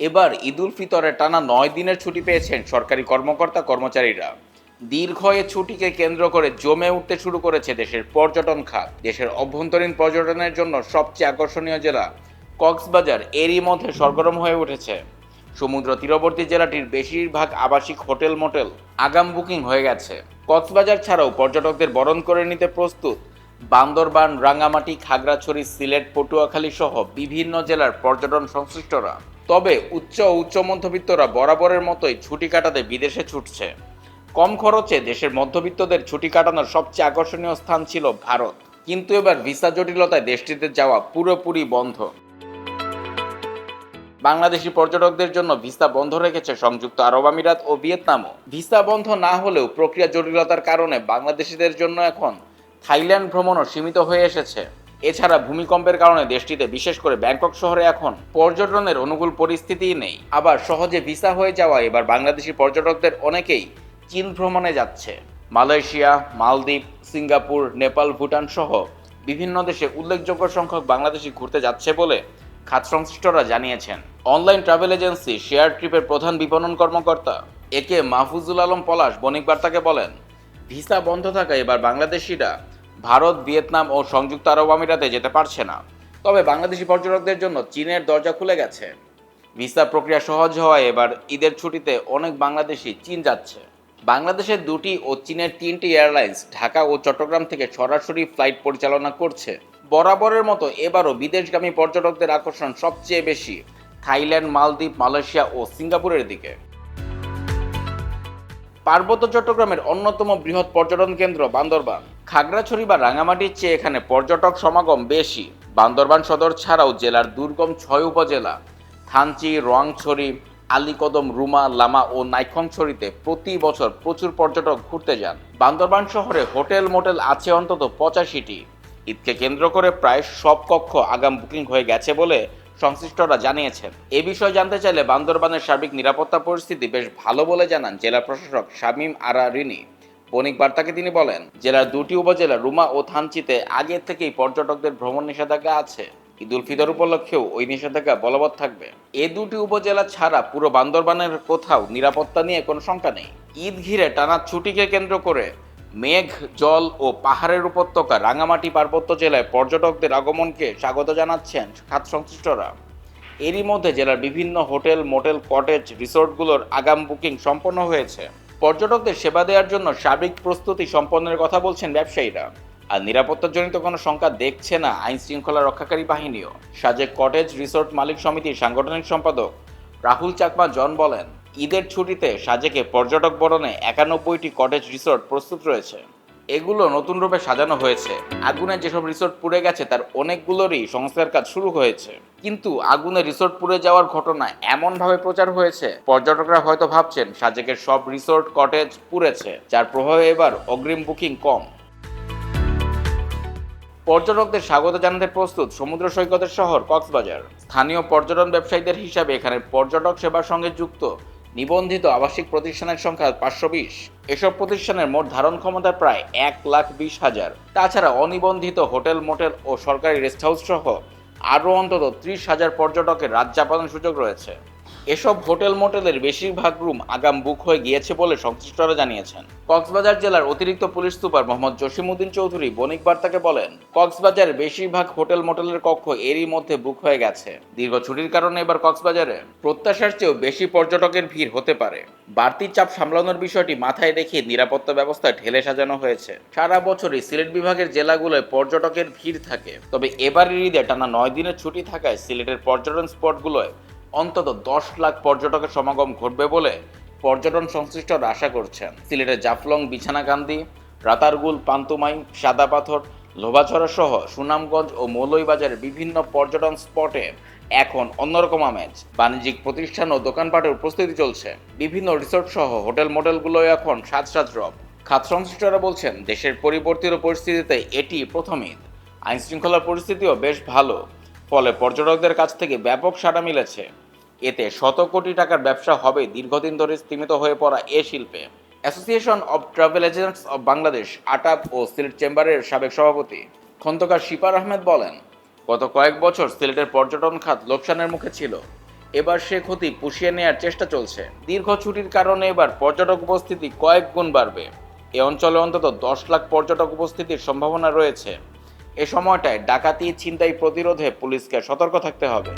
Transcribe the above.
এবার ঈদুল ফিতরে টানা নয় দিনের ছুটি পেয়েছেন সরকারি কর্মকর্তা কর্মচারীরা। দীর্ঘ এ ছুটিকে কেন্দ্র করে জমে উঠতে শুরু করেছে দেশের পর্যটন খাত। দেশের অভ্যন্তরীণ পর্যটনের জন্য সবচেয়ে আকর্ষণীয় জেলা কক্সবাজার, এরই মধ্যে সরগরম হয়ে উঠেছে। সমুদ্র তীরবর্তী জেলাটির বেশিরভাগ আবাসিক হোটেল মোটেল আগাম বুকিং হয়ে গেছে। কক্সবাজার ছাড়াও পর্যটকদের বরণ করে নিতে প্রস্তুত বান্দরবান, রাঙ্গামাটি, খাগড়াছড়ি, সিলেট, পটুয়াখালী সহ বিভিন্ন জেলার পর্যটন সংশ্লিষ্টরা। তবে উচ্চ ও উচ্চ মধ্যবিত্তরা বরাবরের মতোই ছুটি কাটাতে বিদেশে ছুটছে। কম খরচে দেশের মধ্যবিত্তদের ছুটি কাটানোর সবচেয়ে আকর্ষণীয় স্থান ছিল ভারত। কিন্তু এবার ভিসা জটিলতায় দেশটিতে যাওয়া পুরোপুরি বন্ধ। বাংলাদেশি পর্যটকদের জন্য ভিসা বন্ধ রেখেছে সংযুক্ত আরব আমিরাত ও ভিয়েতনামও। ভিসা বন্ধ না হলেও প্রক্রিয়া জটিলতার কারণে বাংলাদেশিদের জন্য এখন থাইল্যান্ড ভ্রমণও সীমিত হয়ে এসেছে। এছাড়া ভূমিকম্পের কারণে দেশটিতে বিশেষ করে ব্যাংকক শহরে এখন পর্যটনের অনুকূল পরিস্থিতিই নেই। আবার সহজে ভিসা হয়ে যাওয়া এবার বাংলাদেশি পর্যটকদের অনেকেই চীন ভ্রমণে যাচ্ছে। মালয়েশিয়া, মালদ্বীপ, সিঙ্গাপুর, নেপাল, ভুটান সহ বিভিন্ন দেশে উল্লেখযোগ্য সংখ্যক বাংলাদেশি ঘুরতে যাচ্ছে বলে খাত সংশ্লিষ্টরা জানিয়েছেন। অনলাইন ট্রাভেল এজেন্সি শেয়ার ট্রিপের প্রধান বিপণন কর্মকর্তা একে মাহফুজুল আলম পলাশ বণিক বার্তাকে বলেন, ভিসা বন্ধ থাকায় এবার বাংলাদেশিরা ভারত, ভিয়েতনাম ও সংযুক্ত আরব আমিরাতে যেতে পারছে না। তবে বাংলাদেশি পর্যটকদের জন্য চীনের দরজা খুলে গেছে। ভিসা প্রক্রিয়া সহজ হওয়ায় এবার ঈদের ছুটিতে অনেক বাংলাদেশি চীন যাচ্ছে। বাংলাদেশের দুটি ও চীনের তিনটি এয়ারলাইন্স ঢাকা ও চট্টগ্রাম থেকে সরাসরি ফ্লাইট পরিচালনা করছে। বরাবরের মতো এবারও বিদেশগামী পর্যটকদের আকর্ষণ সবচেয়ে বেশি। থাইল্যান্ড, মালদ্বীপ, মালয়েশিয়া ও সিঙ্গাপুরের দিকে। পার্বত্য চট্টগ্রামের অন্যতম বৃহৎ পর্যটন কেন্দ্র বান্দরবান। খাগড়াছড়ি বা রাঙামাটির চেয়ে এখানে পর্যটক সমাগম বেশি। বান্দরবান সদর ছাড়াও জেলার দুর্গম ছয় উপজেলা, থানচি রোয়াংছড়ি আলীকদম, রুমা, লামা ও নাইখংছড়িতে প্রতি বছর প্রচুর পর্যটক ঘুরতে যান। বান্দরবান শহরে হোটেল মোটেল আছে অন্তত পঁচাশিটি। ঈদকে কেন্দ্র করে প্রায় সব কক্ষ আগাম বুকিং হয়ে গেছে বলে সংশ্লিষ্টরা জানিয়েছেন। এ বিষয়ে জানতে চাইলে বান্দরবানের সার্বিক নিরাপত্তা পরিস্থিতি বেশ ভালো বলে জানান জেলা প্রশাসক শামীম আরা রিনি বণিক বার্তাকে তিনি বলেন, জেলার দুটি উপজেলা রুমা ও থানচিতে আগে থেকেই পর্যটকদের ভ্রমণ নিষেধাজ্ঞা আছে। ঈদুল ফিতর উপলক্ষেও ওই নিষেধাজ্ঞা বলবৎ থাকবে। এ দুটি উপজেলা ছাড়া পুরো বান্দরবানের কোথাও নিরাপত্তা নিয়ে কোনো শঙ্কা নেই। ঈদ ঘিরে টানা ছুটিকে কেন্দ্র করে মেঘ, জল ও পাহাড়ের উপত্যকা রাঙামাটি পার্বত্য জেলায় পর্যটকদের আগমনকে স্বাগত জানাচ্ছেন খাত সংশ্লিষ্টরা। এরই মধ্যে জেলার বিভিন্ন হোটেল, মোটেল, কটেজ, রিসোর্টগুলোর আগাম বুকিং সম্পন্ন হয়েছে। পর্যটকদের সেবা দেওয়ার জন্য সার্বিক প্রস্তুতি সম্পন্নের কথা বলছেন ব্যবসায়ীরা। আর নিরাপত্তাজনিত কোনো শঙ্কা দেখছে না আইন শৃঙ্খলা রক্ষাকারী বাহিনীও। সাজেক কটেজ রিসোর্ট মালিক সমিতির সাংগঠনিক সম্পাদক রাহুল চাকমা জন বলেন ঈদের ছুটিতে সাজেকে পর্যটক বরণে একানব্বইটি কটেজ রিসোর্ট প্রস্তুত রয়েছে। এগুলো নতুন রূপে সাজানো হয়েছে। আগুনে যেসব রিসোর্ট পুড়ে গেছে, তার অনেকগুলোরই সংস্কার কাজ শুরু হয়েছে। কিন্তু আগুনে রিসোর্ট পুড়ে যাওয়ার ঘটনা এমনভাবে প্রচার হয়েছে, পর্যটকরা হয়তো ভাবছেন সাজেকের সব রিসোর্ট কটেজ পুড়েছে, যার প্রভাবে এবার অগ্রিম বুকিং কম। পর্যটকদের স্বাগত জানাতে প্রস্তুত সমুদ্র সৈকতের শহর কক্সবাজার। স্থানীয় পর্যটন ব্যবসায়ীদের হিসাবে এখানে পর্যটক সেবার সঙ্গে যুক্ত নিবন্ধিত আবাসিক প্রতিষ্ঠানের সংখ্যা পাঁচশো বিশ। এসব প্রতিষ্ঠানের মোট ধারণ ক্ষমতা প্রায় এক লাখ বিশ হাজার। তাছাড়া অনিবন্ধিত হোটেল, মোটেল ও সরকারি রেস্ট হাউস সহ আরও অন্তত ত্রিশ হাজার পর্যটকের রাত সুযোগ রয়েছে। এসব হোটেল মোটেলের বেশিরভাগ রুম আগাম বুক হয়ে গিয়েছে বলে সংশ্লিষ্টরা জানিয়েছেন। কক্সবাজার জেলার অতিরিক্ত পুলিশ সুপার মোহাম্মদ জসিমউদ্দিন চৌধুরী বণিক বার্তাকে বলেন কক্সবাজারের বেশিরভাগ হোটেল মোটেলের কক্ষ এরই মধ্যে বুক হয়ে গেছে। দীর্ঘ ছুটির কারণে এবার কক্সবাজারে প্রত্যাশার চেয়েও বেশি পর্যটকের ভিড় হতে পারে। বাড়তি চাপ সামলানোর বিষয়টি মাথায় রেখে নিরাপত্তা ব্যবস্থা ঢেলে সাজানো হয়েছে। সারা বছরই সিলেট বিভাগের জেলাগুলোয় পর্যটকের ভিড় থাকে। তবে এবারের ঈদে টানা নয় দিনের ছুটি থাকায় সিলেটের পর্যটন স্পটগুলোয় অন্তত দশ লাখ পর্যটকের সমাগম ঘটবে বলে পর্যটন সংশ্লিষ্টরা আশা করছেন। সিলেটের জাফলং, বিছানাকান্দি, রাতারগুল, পান্তুমাই সাদা পাথর লোভাছড়া সহ সুনামগঞ্জ ও মৌলইবাজারের বিভিন্ন পর্যটন স্পটে এখন অন্যরকম আমেজ। বাণিজ্যিক প্রতিষ্ঠান ও দোকানপাটের প্রস্তুতি চলছে। বিভিন্ন রিসোর্ট সহ হোটেল মোটেলগুলো এখন সাজ সাজ রব। খাত সংশ্লিষ্টরা বলছেন, দেশের পরিবর্তিত পরিস্থিতিতে এটি প্রথম ঈদ। আইন শৃঙ্খলার পরিস্থিতিও বেশ ভালো। ফলে পর্যটকদের কাছ থেকে ব্যাপক সাড়া মিলেছে। এতে শত কোটি টাকার ব্যবসা হবে দীর্ঘদিন ধরে স্তীমিত হয়ে পড়া এ শিল্পে। Association of travel agents of Bangladesh আটাপ ও সিলেট চেম্বারের সাবেক সভাপতি খন্দকার শিপার আহমেদ বলেন, গত কয়েক বছর সিলেটের পর্যটন খাত লোকসানের মুখে ছিল। এবার সে ক্ষতি পুষিয়ে নেয়ার চেষ্টা চলছে। দীর্ঘ ছুটির কারণে এবার পর্যটক উপস্থিতি কয়েক গুণ বাড়বে। এ অঞ্চলে অন্তত দশ লাখ পর্যটক উপস্থিতির সম্ভাবনা রয়েছে। এ সময়টায় ডাকাতি, ছিনতাই প্রতিরোধে পুলিশকে সতর্ক থাকতে হবে।